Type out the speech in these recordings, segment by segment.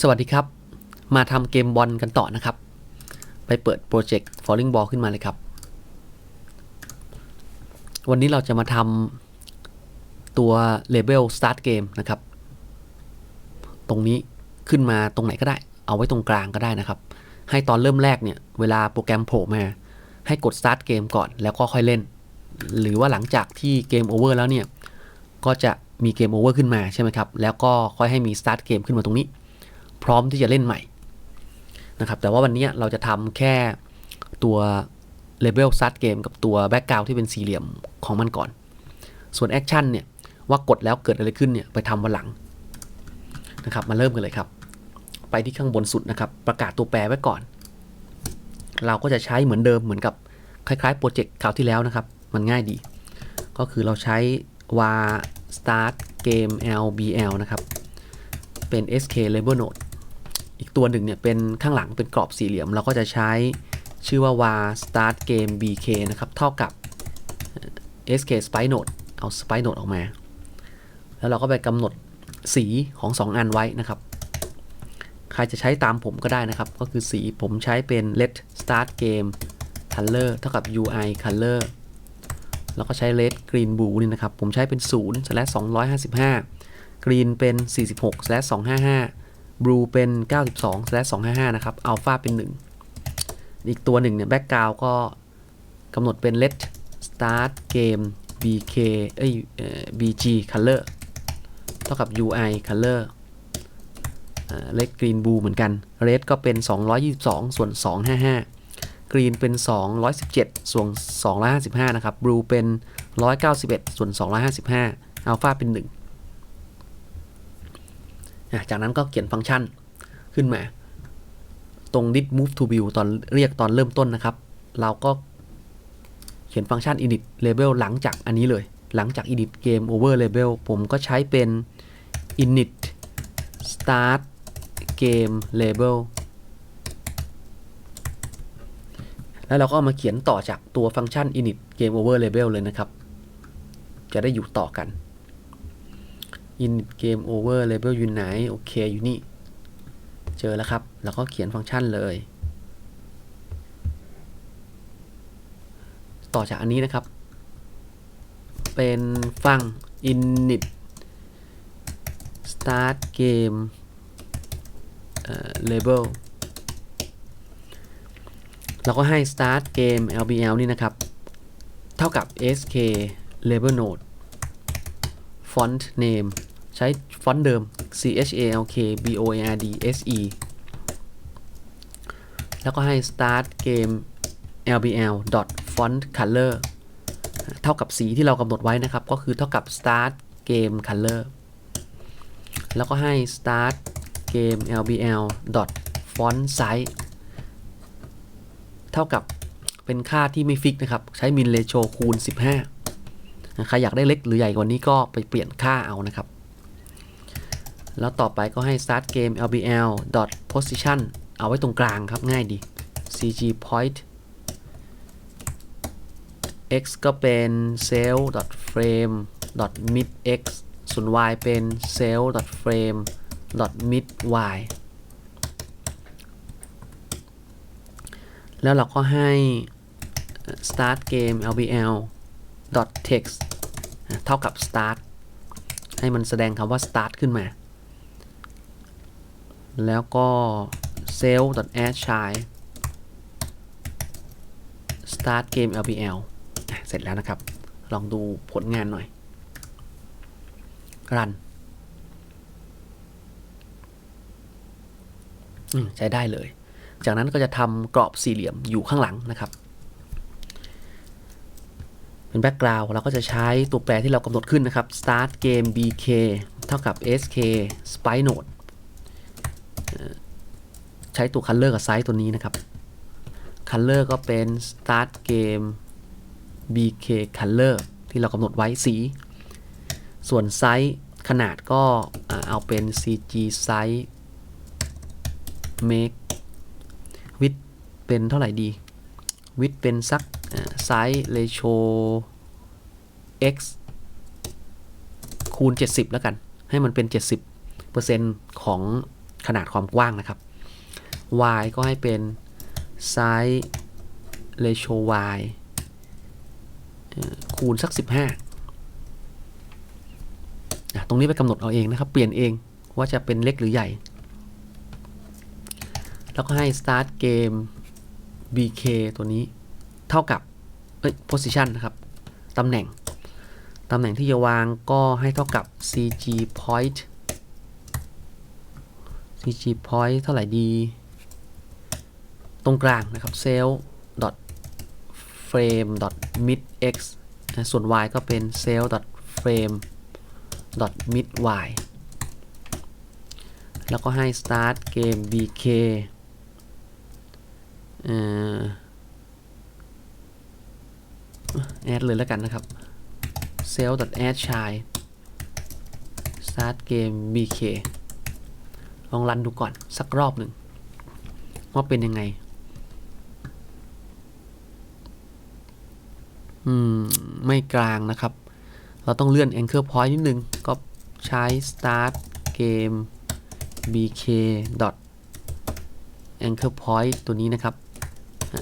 สวัสดีครับ มาทำเกมบอลกันต่อนะครับ ไปเปิดโปรเจกต์ Falling Ball ขึ้นมาเลยครับ วันนี้เราจะมาทำตัว Label Start Game นะครับ ตรงนี้ขึ้นมาตรงไหนก็ได้ เอาไว้ตรงกลางก็ได้นะครับ ให้ตอนเริ่มแรกเนี่ย เวลาโปรแกรมโผล่มา ให้กด Start Game ก่อนแล้วก็ค่อยเล่น หรือว่าหลังจากที่เกมโอเวอร์แล้วเนี่ย ก็จะมีเกมโอเวอร์ขึ้นมาใช่ไหมครับ แล้วก็ค่อยให้มี Start Game ขึ้นมาตรงนี้ พร้อมที่จะเล่นใหม่นะครับแต่ว่าวันนี้เราจะทำแค่ตัว Label Start Game กับตัว Background ที่เป็นสี่เหลี่ยมของมันก่อน ส่วน Action เนี่ย ว่ากดแล้วเกิดอะไรขึ้นเนี่ย ไปทำวันหลังนะครับมาเริ่มกันเลยครับ ไปที่ข้างบนสุดนะครับ ประกาศตัวแปรไว้ก่อน เราก็จะใช้เหมือนเดิมเหมือนกับคล้ายๆโปรเจกต์คราวที่แล้วนะครับ มันง่ายดี ก็คือเราใช้ var start game lbl นะครับ เป็น sk label node อีกตัวหนึ่งเนี่ยเป็นข้างหลังเป็นกรอบสี่เหลี่ยม เราก็จะใช้ชื่อว่า var start game bk นะครับ เท่ากับ sk spine node เอา spine node ออกมา แล้วเราก็ไปกำหนดสีของ 2 อันไว้นะครับ ใครจะใช้ตามผมก็ได้นะครับ ก็คือสีผมใช้เป็น red start game color เท่ากับ ui color แล้วก็ใช้ red green blue นี่นะครับ ผมใช้เป็น0 255 green เป็น 46 255 บลูเป็น 92/255 นะครับอัลฟาเป็น 1 อีกตัวหนึ่งเนี่ยแบ็กกราวก็กำหนดเป็น let start game bk เอ้ยเอ bg color เท่ากับ ui color red green blue เหมือนกัน red ก็เป็น 222 ส่วน 255 green เป็น 217 ส่วน 255 นะครับ blue เป็น 191 ส่วน 255 alpha เป็น 1 จากนั้นก็เขียนฟังก์ชันขึ้นมา ตรง did move to view ตอนเรียกตอนเริ่มต้นนะครับ เราก็เขียนฟังก์ชัน init label หลังจากอันนี้เลย หลังจาก init game over label ผมก็ใช้เป็น init start game label แล้วเราก็เอามาเขียนต่อจากตัวฟังก์ชัน init game over label เลยนะครับ จะได้อยู่ต่อกัน init game over label อยู่ไหน โอเค อยู่นี่ เจอแล้วครับ แล้วก็เขียนฟังก์ชันเลย ต่อจากอันนี้นะครับ เป็นฟัง init start game เอ่อ label แล้วก็ให้ start game lbl นี่นะครับ เท่ากับ sk label node font name ใช้ฟอนต์เดิม c h a l k b o a r d s e แล้วก็ให้ start game lbl dot font color เท่ากับสีที่เรากำหนดไว้นะครับ ก็คือเท่ากับ start game color แล้วก็ให้ start game lbl dot font size เท่ากับเป็นค่าที่ไม่ฟิกนะครับ ใช้ min ratio คูณ 15 ใครอยากได้เล็กหรือใหญ่กว่านี้ก็ไปเปลี่ยนค่าเอานะครับ แล้วต่อไปก็ให้ start game lbl dot position เอาไว้ตรงกลางครับง่ายดี cg point x ก็เป็น cell dot frame dot mid x ส่วน y เป็น cell dot frame dot mid y แล้วเราก็ให้ start game lbl dot text เท่ากับ start ให้มันแสดงคำว่า start ขึ้นมา แล้วก็ cell dot add child start game lbl เสร็จแล้วนะครับ ลองดูผลงานหน่อย รันใช้ได้เลย จากนั้นก็จะทำกรอบสี่เหลี่ยมอยู่ข้างหลังนะครับ เป็นแบ็กกราวด์เราก็จะใช้ตัวแปรที่เรากำหนดขึ้นนะครับ start game bk เท่ากับ sk spike node ใช้ตัว color กับ size ตัวนี้นะครับ color ก็เป็น start game bk color ที่เรากำหนดไว้สี ส่วนไซส์ขนาดก็เอาเป็น cg size make width เป็นเท่าไหร่ดี width เป็นสักไซส์ ratio x คูณ 70 แล้วกัน ให้มันเป็น 70%ของ ขนาดความกว้างนะครับ y ก็ให้เป็น size ratio y คูณสัก 15อะตรงนี้ไปกำหนดเอาเองนะครับ เปลี่ยนเองว่าจะเป็นเล็กหรือใหญ่ แล้วก็ให้ start game bk ตัวนี้เท่ากับ เอ้ย position นะครับ ตำแหน่ง ตำแหน่งที่จะวางก็ให้เท่ากับ cg point cg point เท่าไหร่ดี ตรงกลางนะครับ cell dot frame dot mid x นะส่วน y ก็เป็น cell dot frame dot mid y แล้วก็ให้ start game bk เอ่อ add เลยแล้วกันนะครับ cell dot add child start game bk ลองรันดูก่อนสักรอบหนึ่งว่าเป็นยังไง อืม ไม่กลางนะครับ เราต้องเลื่อน anchor point นิดนึง ก็ใช้ start game bk dot anchor point ตัวนี้นะครับ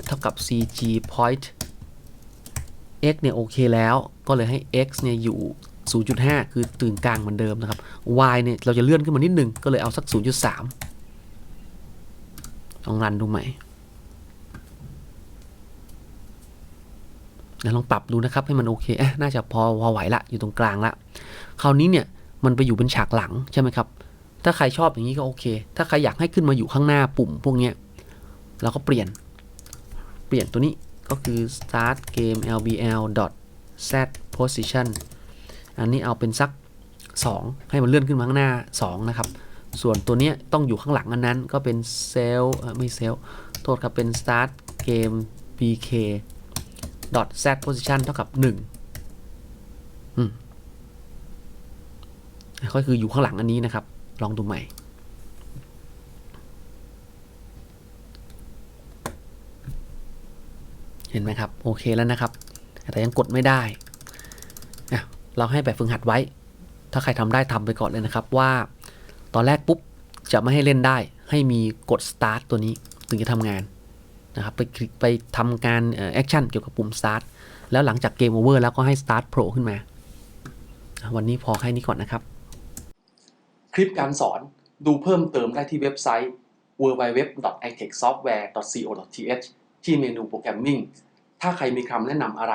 เท่ากับ cg point x เนี่ยโอเคแล้ว ก็เลยให้ x เนี่ยอยู่ 0.5 คือตื่นกลางเหมือนเดิมนะครับ y เนี่ยเราจะเลื่อนขึ้นมานิดนึง ก็เลยเอาสัก 0.3 ลองรันดูใหม่เดี๋ยวลองปรับดูนะครับให้มันโอเคเอ๊ะน่าจะพอพอไหวละอยู่ตรงกลางละคราวนี้เนี่ยมันไปอยู่เป็นฉากหลังใช่ไหมครับ ถ้าใครชอบอย่างนี้ก็โอเค ถ้าใครอยากให้ขึ้นมาอยู่ข้างหน้าปุ่มพวกเนี้เราก็เปลี่ยน เปลี่ยนตัวนี้ก็คือ start game lbl dot set position อันนี้เอาเป็นสัก 2 ให้มันเลื่อนขึ้นมาข้างหน้า 2 นะครับ ส่วนตัวนี้ต้องอยู่ข้างหลังอันนั้นก็เป็นเซลไม่เซลโทษครับเป็น start game bk dot set position เท่ากับ1อืมก็คืออยู่ข้างหลังอันนี้นะครับ ลองดูใหม่เห็นไหมครับ โอเคแล้วนะครับ แต่ยังกดไม่ได้ เราให้แบบฝึกหัดไว้ ถ้าใครทำได้ทำไปก่อนเลยนะครับ ว่าตอนแรกปุ๊บจะไม่ให้เล่นได้ ให้มีกด start ตัวนี้ถึงจะทำงานนะครับไปคลิกไปทำการแอคชั่นเกี่ยวกับปุ่ม start แล้วหลังจากเกมโอเวอร์แล้วก็ให้ start pro ขึ้นมา วันนี้พอแค่นี้ก่อนนะครับ คลิปการสอนดูเพิ่มเติมได้ที่เว็บไซต์ www.itechsoftware.co.th ที่เมนูโปรแกรมมิ่งถ้าใครมีคำแนะนำอะไร